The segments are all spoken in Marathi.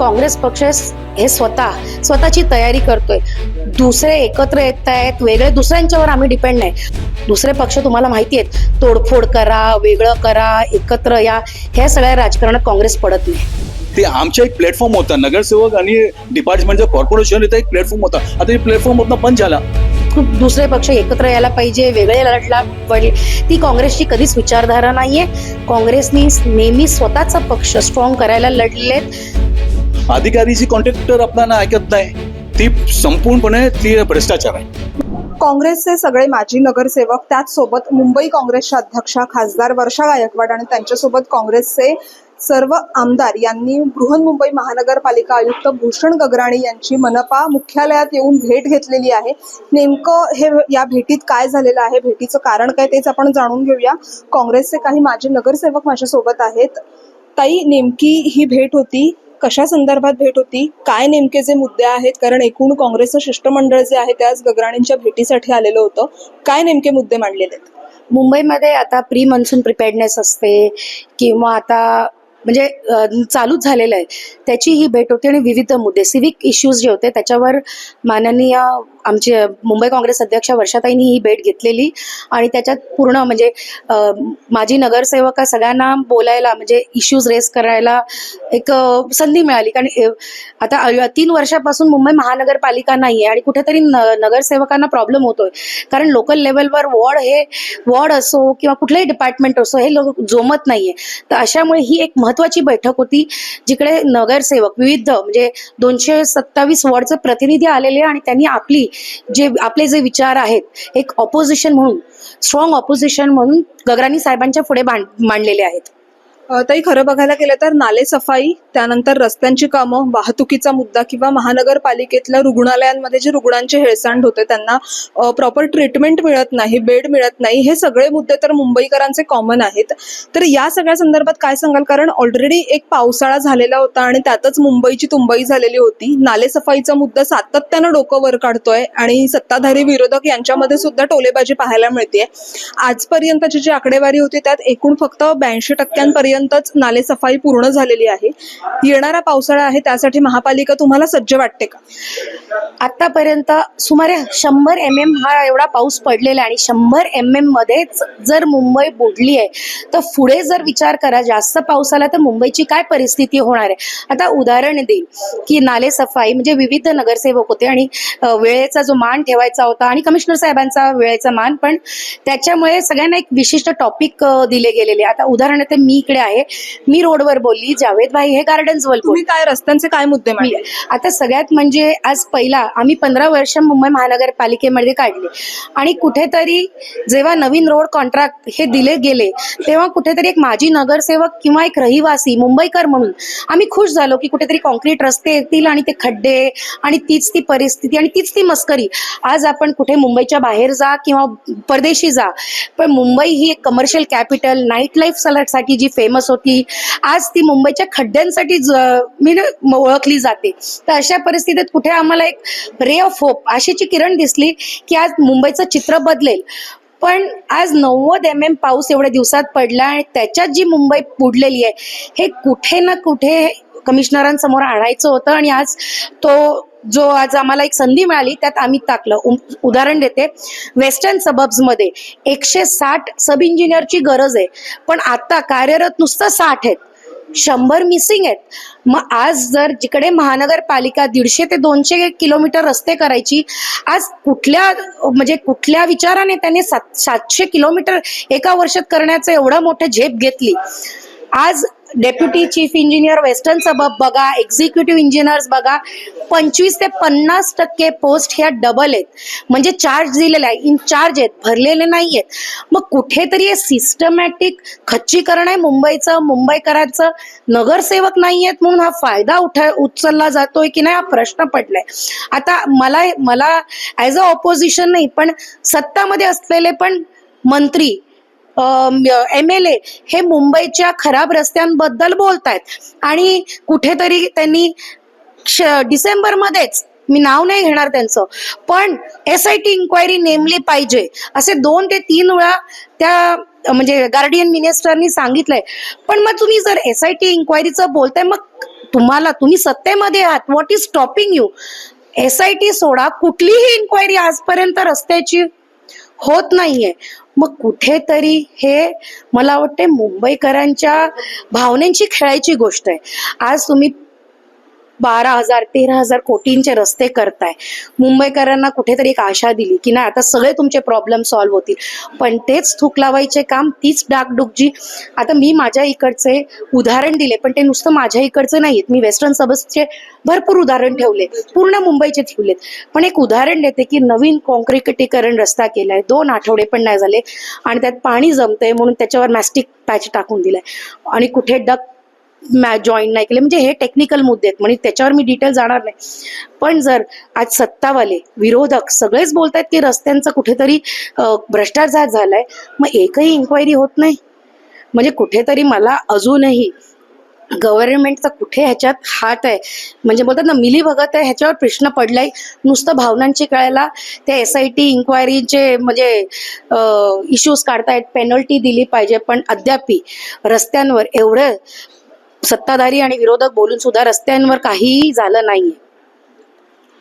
काँग्रेस पक्ष हे स्वतः स्वतःची तयारी करतोय. दुसरे एकत्र येत आहेत वेगळे दुसऱ्यांच्यावर आम्ही डिपेंड नाही. दुसरे पक्ष तुम्हाला माहिती आहेत तोडफोड करा वेगळं करा एकत्र या ह्या सगळ्या राजकारणात काँग्रेस पडत नाही. ते आमचा एक प्लॅटफॉर्म होता नगरसेवक आणि डिपार्टमेंटचं कॉर्पोरेशन इथं एक प्लॅटफॉर्म होता. आता हे प्लॅटफॉर्म मधनं बंद झाला. खूप दुसरे पक्ष एकत्र यायला पाहिजे वेगळे लढला पाहिजे. ती काँग्रेसची कधीच विचारधारा नाहीये. काँग्रेसनी नेहमी स्वतःचा पक्ष स्ट्रॉंग करायला लढलेत. अधिकारीची कॉन्ट्रॅक्टर आपल्याला ऐकत नाही. ती संपूर्णपणे ती भ्रष्टाचार आहे. काँग्रेसचे सगळे माजी नगरसेवक त्याचसोबत मुंबई काँग्रेसच्या अध्यक्षा खासदार वर्षा गायकवाड आणि त्यांच्यासोबत काँग्रेसचे सर्व आमदार यांनी बृहन्मुंबई महानगरपालिका आयुक्त भूषण गगराणी यांची मनपा मुख्यालयात येऊन भेट घेतलेली आहे. नेमकं हे या भेटीत काय झालेलं आहे? भेटीचं कारण काय तेच आपण जाणून घेऊया. काँग्रेसचे काही माजी नगरसेवक माझ्यासोबत आहेत. ताई नेमकी ही भेट होती. कशा संदर्भात भेट होती? काय नेमके जे मुद्दे आहेत? कारण एकूण काँग्रेसचं शिष्टमंडळ जे आहे ते आज गगराणींच्या भेटीसाठी आलेलं होतं. काय नेमके मुद्दे मांडलेले आहेत? मुंबईमध्ये आता प्री मनसून प्रिपेअर्डनेस असते किंवा आता म्हणजे चालूच झालेलं आहे. त्याची ही भेट होती आणि विविध मुद्दे सिविक इश्यूज जे होते त्याच्यावर माननीय आमचे मुंबई काँग्रेस अध्यक्ष वर्षाताईंनी ही भेट घेतलेली आणि त्याच्यात पूर्ण म्हणजे माजी नगरसेवक सगळ्यांना बोलायला म्हणजे इश्यूज रेस करायला एक संधी मिळाली. कारण आता तीन वर्षापासून मुंबई महानगरपालिका नाही आहे आणि कुठेतरी न नगरसेवकांना प्रॉब्लेम होतोय. कारण लोकल लेवलवर वॉर्ड हे वॉर्ड असो किंवा कुठलंही डिपार्टमेंट असो हे लोक जोमत नाहीये. तर अशामुळे ही एक महत्वाची बैठक होती जिकडे नगरसेवक विविध म्हणजे दोनशे सत्तावीस वॉर्डचे प्रतिनिधी आलेले आणि त्यांनी आपली जे आपले जे विचार आहेत एक ऑपोजिशन म्हणून स्ट्रॉंग ऑपोजिशन म्हणून गगरानी साहेबांच्या पुढे मांड- मांडलेले आहेत. तरी खरं बघायला गेलं तर नाले सफाई त्यानंतर रस्त्यांची कामं वाहतुकीचा मुद्दा किंवा महानगरपालिकेतल्या रुग्णालयांमध्ये जे रुग्णांचे हेळसांड होते त्यांना प्रॉपर ट्रीटमेंट मिळत नाही बेड मिळत नाही हे सगळे मुद्दे तर मुंबईकरांचे कॉमन आहेत. तर या सगळ्या संदर्भात काय सांगाल? कारण ऑलरेडी एक पावसाळा झालेला होता आणि त्यातच मुंबईची तुंबई झालेली होती. नाले सफाईचा मुद्दा सातत्यानं डोकं वर काढतोय आणि सत्ताधारी विरोधक यांच्यामध्ये सुद्धा टोलेबाजी पाहायला मिळते आजपर्यंतची जी आकडेवारी होती त्यात एकूण फक्त ब्याऐंशी टक्क्यांपर्यंत पर्यंतच नालेसफाई पूर्ण झालेली आहे. येणारा पावसाळा आहे त्यासाठी महापालिका तुम्हाला सज्ज वाटते का? आतापर्यंत सुमारे शंभर एम एम हा एवढा पाऊस पडलेला आहे आणि शंभर एम एम मध्येच जर मुंबई बुडली आहे तर पुढे जर विचार करा जास्त पाऊस आला तर मुंबईची काय परिस्थिती होणार आहे? आता उदाहरण देईल की नाले सफाई म्हणजे विविध नगरसेवक होते आणि वेळेचा जो मान ठेवायचा होता आणि कमिशनर साहेबांचा वेळेचा मान पण त्याच्यामुळे सगळ्यांना एक विशिष्ट टॉपिक दिले गेलेले आता उदाहरण मी इकडे आहे. मी रोडवर बोलली जावेद भाई हे गार्डन्स वर तुम्ही काय रस्त्यांचे काय मुद्दे मांडले? आता सगळ्यात म्हणजे आज पहिला आम्ही पंधरा वर्ष मुंबई महानगरपालिकेमध्ये काढले. आणि कुठेतरी जेव्हा नवीन रोड कॉन्ट्रॅक्ट हे दिले गेले तेव्हा कुठेतरी एक माजी नगरसेवक किंवा एक रहिवासी मुंबईकर म्हणून आम्ही खुश झालो की कुठेतरी कॉन्क्रीट रस्ते येतील आणि ते खड्डे आणि तीच ती परिस्थिती आणि तीच ती मस्करी. आज आपण कुठे मुंबईच्या बाहेर जा किंवा परदेशी जा पण मुंबई ही एक कमर्शियल कॅपिटल नाईट लाईफसाठी जी फेमस होती. आज ती मुंबईच्या खड्ड्यांसाठी ज- मी ओळखली जाते. तर अशा परिस्थितीत कुठे आम्हाला एक रे ऑफ होप आशेची किरण दिसली की आज मुंबईचं चित्र बदलेल. पण आज नव्वद एम एम पाऊस एवढ्या दिवसात पडला आणि त्याच्यात जी मुंबई बुडलेली आहे हे कुठे ना कुठे कमिशनरांसमोर आणायचं होतं आणि आज तो जो आज आम्हाला एक संधी मिळाली त्यात आम्ही टाकलं. उदाहरण देते. वेस्टर्न सबब्समध्ये एकशे साठ सब इंजिनियरची गरज आहे. पण आता कार्यरत नुसतं साठ आहेत. शंभर मिसिंग आहेत. मग आज जर जिकडे महानगरपालिका दीडशे ते दोनशे किलोमीटर रस्ते करायची आज कुठल्या म्हणजे कुठल्या विचाराने त्याने सात सातशे किलोमीटर एका वर्षात करण्याचं एवढं मोठं झेप घेतली? आज डेप्युटी चीफ इंजिनियर वेस्टर्न सबब बघा एक्झिक्युटिव्ह इंजिनियर्स बघा पंचवीस ते पन्नास टक्के पोस्ट ह्या डबल आहेत. म्हणजे चार्ज दिलेले आहे. इन चार्ज आहेत भरलेले नाही आहेत मग कुठेतरी हे सिस्टमॅटिक खच्चीकरण आहे मुंबईचं मुंबईकरांचं. नगरसेवक नाही आहेत म्हणून हा फायदा उठा उचलला जातोय की नाही हा प्रश्न पडलाय. आता मला मला ॲज अ ऑपोजिशन नाही पण सत्तामध्ये असलेले पण मंत्री एम एल ए हे मुंबईच्या खराब रस्त्यांबद्दल बोलतायत. आणि कुठेतरी त्यांनी डिसेंबरमध्येच मी नाव नाही घेणार त्यांचं पण एस आय टी इन्क्वायरी नेमली पाहिजे असे दोन ते तीन वेळा त्या म्हणजे गार्डियन मिनिस्टरनी सांगितलंय. पण मग तुम्ही जर एस आय टी इन्क्वायरीचं बोलताय मग तुम्हाला तुम्ही सत्तेमध्ये आहात what is stopping you S I T सोडा कुठलीही इन्क्वायरी आजपर्यंत रस्त्याची होत नाहीये. मग कुठेतरी हे मला वाटते मुंबईकरांच्या भावनेंची खेळायची गोष्ट आहे. आज तुम्ही बारा हजार तेरा हजार कोटींचे रस्ते करताय. मुंबईकरांना कुठेतरी एक आशा दिली की नाही आता सगळे तुमचे प्रॉब्लेम सॉल्व्ह होतील. पण तेच थूक लावायचे काम तीच डागडुगजी. आता मी माझ्या इकडचे उदाहरण दिले पण ते नुसतं माझ्या इकडचे नाहीत. मी वेस्टर्न सबसचे भरपूर उदाहरण ठेवले. पूर्ण मुंबईचे ठेवलेत. पण एक उदाहरण देते की नवीन कॉन्क्रिटीकरण रस्ता केलाय. दोन आठवडे पण नाही झाले. आणि त्यात पाणी जमतंय म्हणून त्याच्यावर मॅस्टिक पॅच टाकून दिलाय. आणि कुठे डक जॉईन नाही केले. म्हणजे हे टेक्निकल मुद्दे आहेत. म्हणजे त्याच्यावर मी डिटेल जाणार नाही. पण जर आज सत्तावाले विरोधक सगळेच बोलतायत की रस्त्यांचं कुठेतरी भ्रष्टाचार झालाय मग एकही इन्क्वायरी होत नाही. म्हणजे कुठेतरी मला अजूनही गव्हर्नमेंटचा कुठे ह्याच्यात हात आहे? म्हणजे बोलतात ना मिली भगत आहे ह्याच्यावर प्रश्न पडलाय. नुसतं भावनांची कळायला त्या एस आय टी इन्क्वायरीचे म्हणजे इश्यूज काढतायत. पेनल्टी दिली पाहिजे. पण अद्यापी रस्त्यांवर एवढं सत्ताधारी आणि विरोधक बोलून सुद्धा रस्त्यांवर काहीही झालं नाहीये.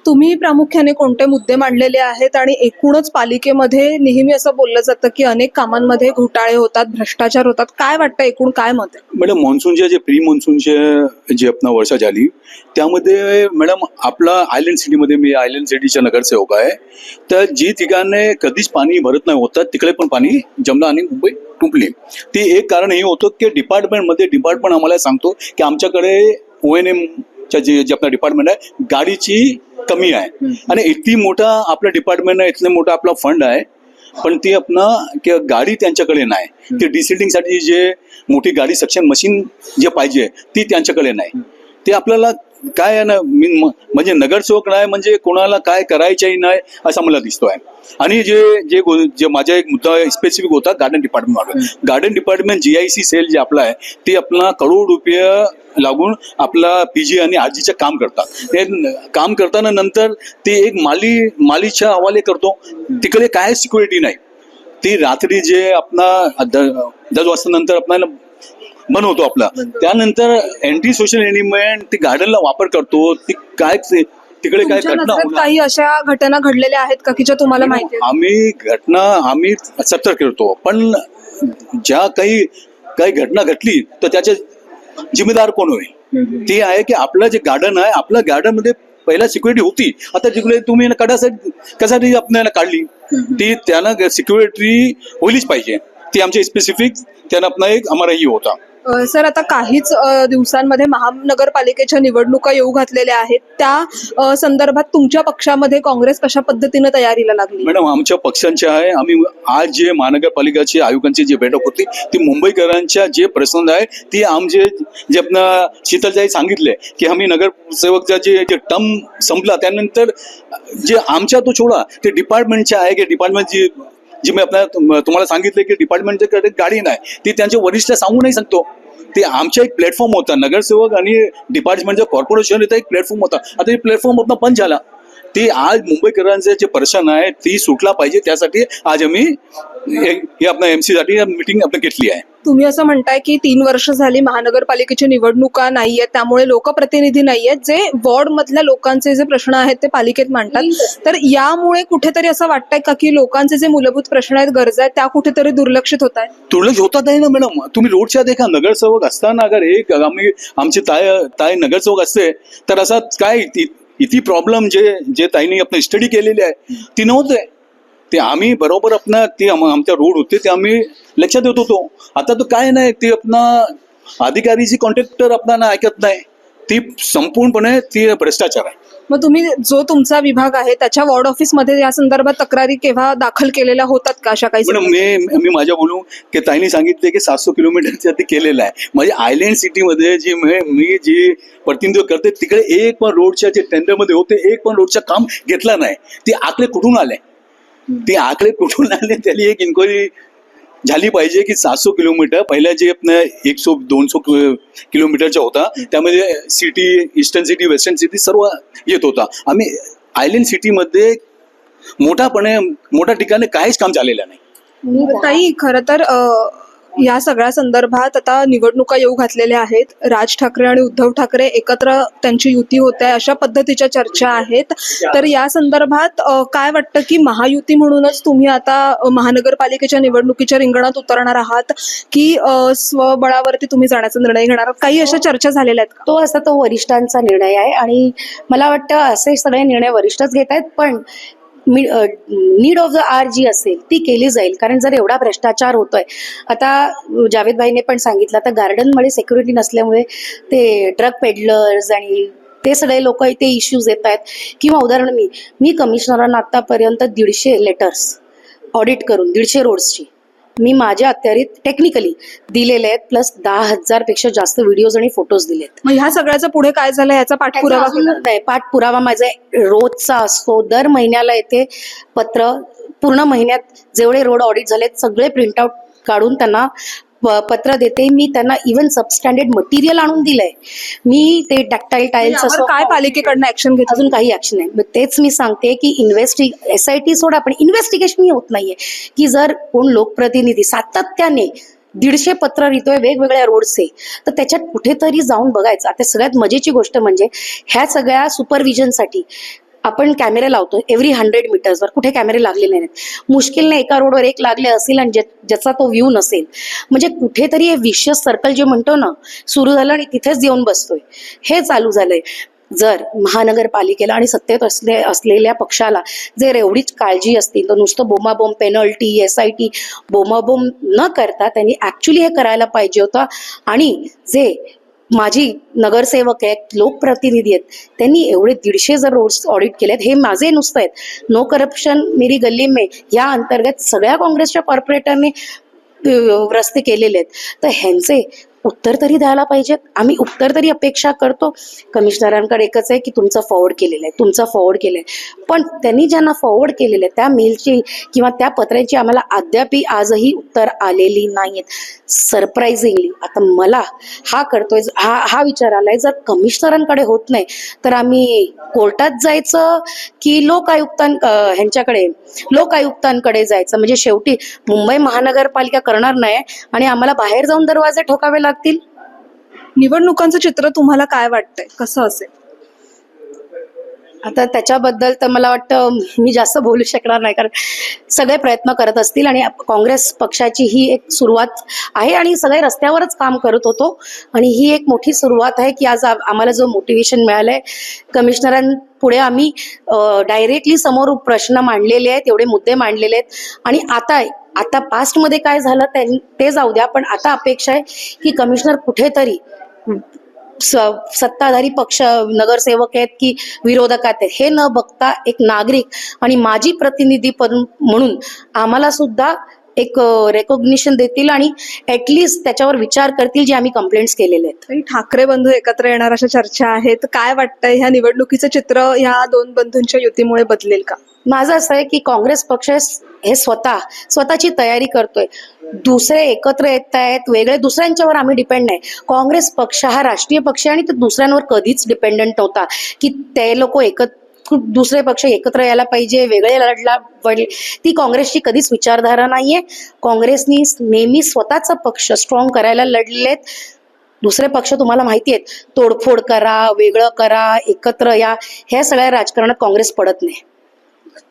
तुम्ही प्रामुख्याने कोणते मुद्दे मांडलेले आहेत आणि एकूणच पालिकेमध्ये नेहमी असं बोललं जातं की अनेक कामांमध्ये घोटाळे होतात भ्रष्टाचार होतात. काय वाटतं एकूण? काय मत आहे? मॅडम मान्सूनच्या जे प्री मान्सूनचे जे आपण वर्षा झाली त्यामध्ये मॅडम आपला आयलंड सिटीमध्ये मी आयलंड सिटीच्या नगरसेवक आहे. तर जी ठिकाणे कधीच पाणी भरत नाही होतं तिकडे पण पाणी जमलं आणि मुंबई टुंपली ती एक कारण हे होतं की डिपार्टमेंटमध्ये डिपार्टमेंट आम्हाला सांगतो की आमच्याकडे ओ एन एम एमच्या जे जे आपलं डिपार्टमेंट आहे गाडीची कमी आहे. आणि इतकी मोठा आपलं डिपार्टमेंट आहे इतकं मोठा आपला फंड आहे पण ती आपला कि गाडी त्यांच्याकडे नाही. ते डिसिल्डिंगसाठी जे मोठी गाडी सक्षम मशीन जे पाहिजे ती त्यांच्याकडे नाही. ते आपल्याला काय आहे ना मी म- म्हणजे नगरसेवक नाही म्हणजे कोणाला काय करायचंही नाही असं मला दिसतोय. आणि जे जे जे माझा एक मुद्दा स्पेसिफिक होता garden department garden department GIC cell जे आपला आहे ते आपला करोड रुपये लागून आपला पीजी आणि आरजीचं काम करतात. ते काम करताना नंतर ते एक माली मालीच्या हवाले करतो. तिकडे काय सिक्युरिटी नाही. ती रात्री जे आपला द- दस वाजता नंतर आपल्याला बंद होतो आपला. त्यानंतर अँटी सोशल एलिमेंट ती गार्डनला वापर करतो ती काय तिकडे काय घटना काही अशा घटना घडलेल्या आहेत का की ज्या तुम्हाला माहिती? आम्ही घटना आम्ही सत्तर करतो. पण ज्या काही काही घटना घडली तर त्याचे जिम्मेदार कोण होईल? ती आहे की आपलं जे गार्डन आहे आपल्या गार्डनमध्ये पहिला सिक्युरिटी होती. आता जिकडे तुम्ही कदासाठी कशासाठी आपल्याला काढली. ती त्यांना सिक्युरिटी होईलच पाहिजे. ती आमची स्पेसिफिक त्यांना आपला एक आम्हाला होता. सर आता काहीच दिवसांमध्ये महानगरपालिकेच्या निवडणुका येऊ घातलेल्या आहेत. त्या संदर्भात तुमच्या पक्षामध्ये काँग्रेस कशा पद्धतीने तयारीला लागली? मॅडम आमच्या पक्षांच्या आहे. आम्ही आज जे महानगरपालिकाची आयोगांची जी बैठक होती ती मुंबईकरांच्या जे प्रसंग आहे ती आमचे जे आपण शीतलजाई सांगितले की आम्ही नगरसेवकचा जे जे टर्म संपला त्यानंतर जे आमच्या तो छोडा ते डिपार्टमेंटच्या आहे की डिपार्टमेंटची जी मी आपल्या तुम्हाला सांगितले की डिपार्टमेंटच्याकडे गाडी नाही ती त्यांचे वरिष्ठ सांगू नाही सांगतो ते आमचा एक प्लॅटफॉर्म होता नगरसेवक आणि डिपार्टमेंटच्या कॉर्पोरेशन इथं एक प्लॅटफॉर्म होता. आता हे प्लॅटफॉर्म आपला बंद झाला. ती आज मुंबईकरांचे जे परेशान आहे ती सुटला पाहिजे. त्यासाठी आज आम्ही हे आपल्या एमसी साठी मिटिंग आपण घेतली आहे. तुम्ही असं म्हणताय की तीन वर्ष झाली महानगरपालिकेची निवडणुका नाहीयेत त्यामुळे लोकप्रतिनिधी नाहीयेत जे वॉर्ड मधल्या लोकांचे जे प्रश्न आहेत ते पालिकेत मांडतात. तर यामुळे कुठेतरी असं वाटतंय का की लोकांचे जे मूलभूत प्रश्न आहेत गरजा आहेत त्या कुठेतरी दुर्लक्षित होत आहेत? तुरळक होतात आहे ना मॅडम तुम्ही रोडच्या देखा नगरसेवक असताना अगर एक आम्ही आमची ताय ताय नगरसेवक असते तर असा काय इथे प्रॉब्लेम जे जे ताईंनी आपण स्टडी केलेली आहे ती नव्हते. ते आम्ही बरोबर आपण ते आमच्या रोड होते ते आम्ही लक्षात देत होतो. आता तो काय नाही ते आपण अधिकारीची कॉन्ट्रॅक्टर आपल्याला ऐकत नाही. ती संपूर्णपणे ती भ्रष्टाचार आहे. मग तुम्ही जो तुमचा विभाग आहे त्याच्या वॉर्ड ऑफिसमध्ये या संदर्भात तक्रारी केव्हा दाखल केलेल्या होतात का अशा काही मी मी माझ्या बोलू की ताईने सांगितले की सातशे किलोमीटरच्या ते केलेलं आहे. म्हणजे आयलँड सिटीमध्ये जी मी मी जी प्रतिनिधित्व करते तिकडे एक पण रोडच्या जे टेंडरमध्ये होते एक पण रोडचं काम घेतलं नाही. ते आकडे कुठून आले? ते आकडे कुठून आले त्याला एक इन्क्वायरी झाली पाहिजे की सातशे किलोमीटर पहिल्या जे आपलं एकशे दोनशे किलोमीटरचा होता त्यामध्ये city eastern city western city सर्व येत होता. आम्ही आयलंड सिटीमध्ये मोठापणे मोठ्या ठिकाणी काहीच काम झालेलं नाही. ताई खरं तर या सगळ्या संदर्भात आता निवडणुका येऊ घातलेल्या आहेत. राज ठाकरे आणि उद्धव ठाकरे एकत्र त्यांची युती होत आहे अशा पद्धतीच्या चर्चा आहेत. तर या संदर्भात काय वाटतं की महायुती म्हणूनच तुम्ही आता महानगरपालिकेच्या निवडणुकीच्या रिंगणात उतरणार आहात? की स्वबळावरती तुम्ही जाण्याचा निर्णय घेणार आहात? काही अशा चर्चा झालेल्या आहेत तो असा तो वरिष्ठांचा निर्णय आहे आणि मला वाटतं असे सगळे निर्णय वरिष्ठच घेत आहेत पण need of the R G असेल ती केली जाईल. कारण जर एवढा भ्रष्टाचार होतोय आता अ, जावेदभाईने पण सांगितलं आता गार्डनमध्ये सेक्युरिटी नसल्यामुळे ते ड्रग पेडलर्स आणि ते सगळे लोक ते इश्यूज येत आहेत. किंवा उदाहरण मी मी कमिशनरांना आतापर्यंत दीडशे लेटर्स ऑडिट करून दीडशे रोड्सची मी माझ्या अत्यारीत टेक्निकली दिलेले आहेत प्लस दहा हजारपेक्षा जास्त व्हिडिओज आणि फोटोज दिलेत. मग ह्या सगळ्याचं पुढे काय झालं याचा पाठपुरावा केला? नाही पाठपुरावा माझा रोजचा असतो. दर महिन्याला येते पत्र पूर्ण महिन्यात जेवढे रोड ऑडिट झालेत सगळे प्रिंटआउट काढून त्यांना पत्र देते. मी त्यांना इव्हन सबस्टँडर्ड मटेरियल आणून दिलंय. मी ते टॅक्टाईल टाईल्स यावर असो काय पालिकेकडनं ऍक्शन घेतली? अजून काही ऍक्शन नाही. मग तेच मी सांगते की इन्व्हेस्टि एस आय टी सोडा पण इन्व्हेस्टिगेशन होत नाहीये. की जर कोण लोकप्रतिनिधी सातत्याने दीडशे पत्र लिहितोय वेगवेगळ्या रोडचे तर त्याच्यात कुठेतरी जाऊन बघायचं. आता सगळ्यात मजेची गोष्ट म्हणजे ह्या सगळ्या सुपरविजनसाठी आपण कॅमेरे लावतो एव्हरी हंड्रेड मीटर्सवर कुठे कॅमेरे लागलेले नाहीत. मुश्किलने एका रोडवर एक लागले असेल आणि ज्या- ज्याचा तो व्ह्यू नसेल. म्हणजे कुठेतरी हे विशियस सर्कल जे म्हणतो ना सुरू झालं आणि तिथेच येऊन बसतोय. हे चालू झालंय. जर महानगरपालिकेला आणि सत्तेत असले असलेल्या पक्षाला जर एवढीच काळजी असतील तर नुसतं बोमाबोम पेनल्टी एस आय टी बोमाबोम न करता त्यांनी ॲक्च्युली हे करायला पाहिजे होतं. आणि जे माझी नगरसेवक आहेत लोकप्रतिनिधी आहेत त्यांनी एवढे दीडशे जर रोड्स ऑडिट केलेत हे माझे नुसतं आहेत. नो करप्शन मेरी गल्ली मे या अंतर्गत सगळ्या काँग्रेसच्या कॉर्पोरेटरने रस्ते केलेले आहेत. तर ह्यांचे उत्तर तरी द्यायला पाहिजेत. आम्ही उत्तर तरी अपेक्षा करतो. कमिशनरांकडे एकच आहे की तुमचं फॉरवर्ड केलेलं आहे. तुमचं फॉरवर्ड केलं आहे. पण त्यांनी ज्यांना फॉरवर्ड केलेलं आहे त्या मेलची किंवा त्या पत्राची आम्हाला अद्यापही आजही उत्तर आलेली नाही आहेत आता मला हा करतोय हा हा विचार आलाय जर कमिशनरांकडे होत नाही तर आम्ही कोर्टात जायचं की लोक आयुक्तां ह्यांच्याकडे लोक आयुक्तांकडे जायचं. म्हणजे शेवटी मुंबई महानगरपालिका करणार नाही आणि आम्हाला बाहेर जाऊन दरवाजे ठोकावे लागतील? निवडणुकांचं चित्र तुम्हाला काय वाटतंय? कसं असेल? आता त्याच्याबद्दल तर मला वाटतं मी जास्त बोलू शकणार नाही कारण सगळे प्रयत्न करत असतील आणि काँग्रेस पक्षाची ही एक सुरुवात आहे आणि सगळे रस्त्यावरच काम करत होतो. आणि ही एक मोठी सुरुवात आहे की आज आम्हाला जो मोटिवेशन मिळालंय कमिशनरांपुढे आम्ही डायरेक्टली समोर प्रश्न मांडलेले आहेत एवढे मुद्दे मांडलेले आहेत. आणि आता आता पास्टमध्ये काय झालं ते- ते जाऊ द्या पण आता अपेक्षा आहे की कमिशनर कुठेतरी स- सत्ताधारी पक्ष नगरसेवक आहेत की विरोधकात आहेत हे न बघता एक नागरिक आणि माजी प्रतिनिधी म्हणून आम्हाला सुद्धा एक रेकॉग्निशन देतील आणि ऍटलिस्ट त्याच्यावर विचार करतील जे आम्ही कंप्लेंट्स केलेले आहेत. ठाकरे बंधू एकत्र येणार अशा चर्चा आहेत. काय वाटतंय? ह्या निवडणुकीचं चित्र ह्या दोन बंधूंच्या युतीमुळे बदलेल का? माझं असं आहे की काँग्रेस पक्ष हे स्वतः स्वतःची तयारी करतोय. दुसरे एकत्र येत आहेत वेगळे दुसऱ्यांच्यावर आम्ही डिपेंड नाही. काँग्रेस पक्ष हा राष्ट्रीय पक्ष आहे आणि तो दुसऱ्यांवर कधीच डिपेंडंट होता की ते लोक एकत्र दुसरे पक्ष एकत्र यायला पाहिजे वेगळे लढला पडले ती काँग्रेसची कधीच विचारधारा नाहीये. काँग्रेसनी नेहमी स्वतःचा पक्ष स्ट्रॉंग करायला लढलेत दुसरे पक्ष तुम्हाला माहिती आहेत तोडफोड करा वेगळं करा एकत्र या ह्या सगळ्या राजकारणात काँग्रेस पडत नाही.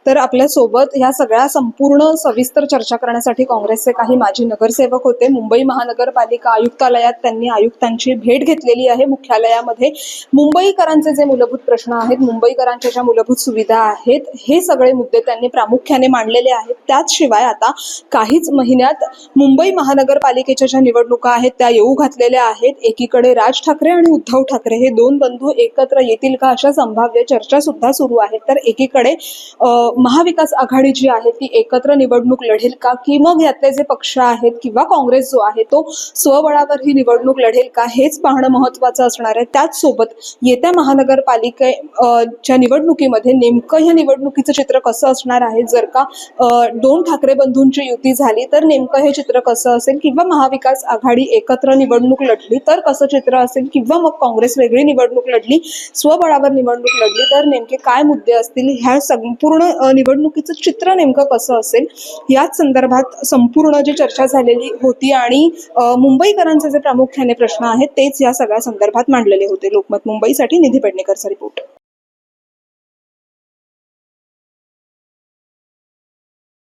तर आपल्यासोबत ह्या सगळ्या संपूर्ण सविस्तर चर्चा करण्यासाठी काँग्रेसचे काही माजी नगरसेवक होते. मुंबई महानगरपालिका आयुक्तालयात त्यांनी आयुक्तांची भेट घेतलेली आहे. मुख्यालयामध्ये मुंबईकरांचे जे मूलभूत प्रश्न आहेत मुंबईकरांच्या ज्या मूलभूत सुविधा आहेत हे सगळे मुद्दे त्यांनी प्रामुख्याने मांडलेले आहेत. त्याचशिवाय आता काहीच महिन्यात मुंबई महानगरपालिकेच्या ज्या निवडणुका आहेत त्या येऊ घातलेल्या आहेत. एकीकडे राज ठाकरे आणि उद्धव ठाकरे हे दोन बंधू एकत्र येतील का अशा संभाव्य चर्चा सुद्धा सुरू आहेत. तर एकीकडे महाविकास आघाडी जी आहे ती एकत्र निवडणूक लढेल का? की मग यातले जे पक्ष आहेत किंवा काँग्रेस जो आहे तो स्वबळावर ही निवडणूक लढेल का? हेच पाहणं महत्वाचं असणार आहे. त्याचसोबत येत्या महानगरपालिके च्या निवडणुकीमध्ये नेमकं या निवडणुकीचं चित्र कसं असणार आहे? जर का दोन ठाकरे बंधूंची युती झाली तर नेमकं हे चित्र कसं असेल? किंवा महाविकास आघाडी एकत्र निवडणूक लढली तर कसं चित्र असेल? किंवा मग काँग्रेस वेगळी निवडणूक लढली स्वबळावर निवडणूक लढली तर नेमके काय मुद्दे असतील? ह्या संपूर्ण संपूर्ण निवडणुकीचं चित्र नेमकं कसं असेल याच संदर्भात संपूर्ण जी चर्चा झालेली होती आणि मुंबईकरांचे जे प्रामुख्याने प्रश्न आहेत तेच या सगळ्या संदर्भात मांडलेले होते. लोकमत मुंबईसाठी निधी पेडणेकरचा रिपोर्ट.